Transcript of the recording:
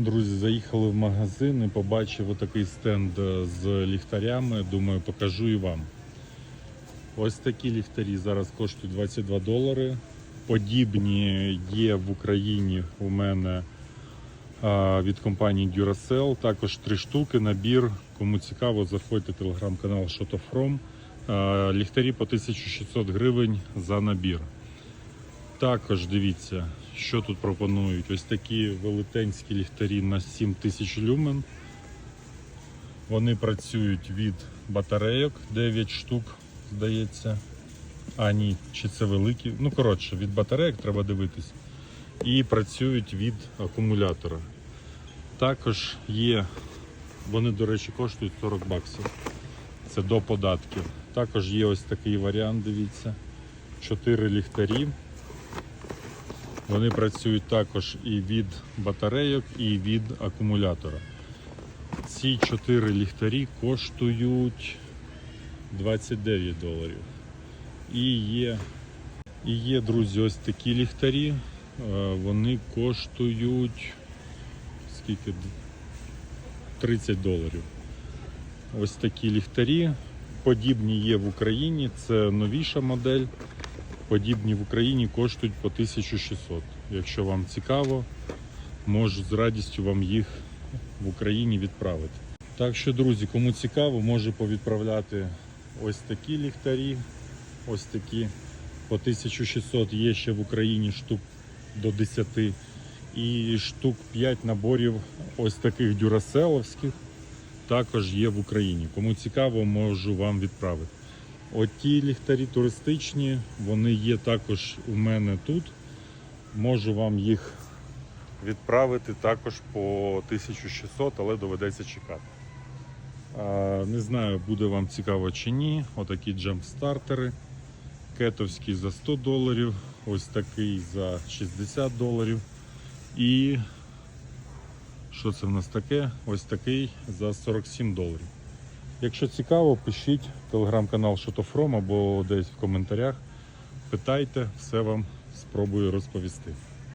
Друзі, заїхали в магазин і побачив отакий стенд е, з ліхтарями. Думаю, покажу і вам. Ось такі ліхтарі зараз коштують 22 долари. Подібні є в Україні у мене від компанії Duracell. Також три штуки, набір. Кому цікаво, заходьте в телеграм-канал Shotofrom. Ліхтарі по 1600 гривень за набір. Також дивіться, що тут пропонують. Ось такі велетенські ліхтарі на 7000 люмен. Вони працюють від батарейок 9 штук, здається. А, ні, чи це великі. Ну, коротше, від батарейок треба дивитись. І працюють від акумулятора. Також є, вони, до речі, коштують 40 баксів. Це до податків. Також є ось такий варіант, дивіться. 4 ліхтарі. Вони працюють також і від батарейок, і від акумулятора. Ці 4 ліхтарі коштують 29 доларів. І є, і є, друзі, ось такі ліхтарі. Е, Вони коштують скільки? 30 доларів. Ось такі ліхтарі. Подібні є в Україні, це новіша модель. Подібні в Україні коштують по 1600. Якщо вам цікаво, можу з радістю вам їх в Україні відправити. Так що, друзі, кому цікаво, можу повідправляти ось такі ліхтарі. Ось такі по 1600 є ще в Україні штук до 10. І штук 5 наборів ось таких дюраселовських також є в Україні. Кому цікаво, можу вам відправити. Оті ліхтарі туристичні, вони є також у мене тут. Можу вам їх відправити також по 1600, але доведеться чекати. Не знаю, буде вам цікаво чи ні. Отакі джемпстартери. Кетовський за 100 доларів, ось такий за 60 доларів. І що це в нас таке? Ось такий за 47 доларів. Якщо цікаво, пишіть телеграм-канал Шотофром або десь в коментарях. Питайте, все вам спробую розповісти.